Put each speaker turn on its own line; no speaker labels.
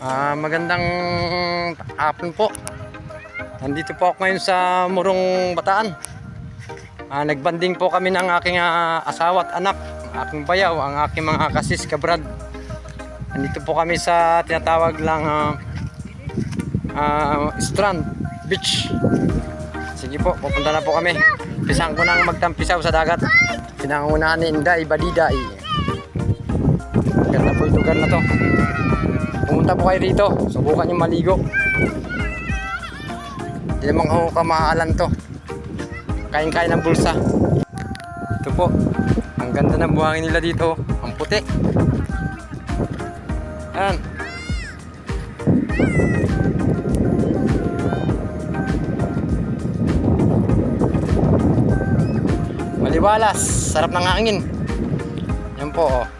Ah, magandang hapon po. Nandito po ako ngayon sa Murong Bataan. Ah, nagbanding po kami ng aking ah, asawa at anak, aking bayaw, ang aking mga kasis kabrad. Nandito po kami sa tinatawag lang ah, ah, Strand Beach. Sige po, pupunta na po kami. Pisang ko nang magtampisaw sa dagat. Pinangunahan ni Inday Badiday. Ganda po yung lugar na to. Pumunta po kayo rito. Subukan nyo maligo. Hindi naman ako kamahalan to. Kain-kain ng bulsa. Ito po. Ang ganda ng buhangin nila dito. Ang puti. Ayan. Maliwalas. Sarap ng hangin. Yan po. Oh.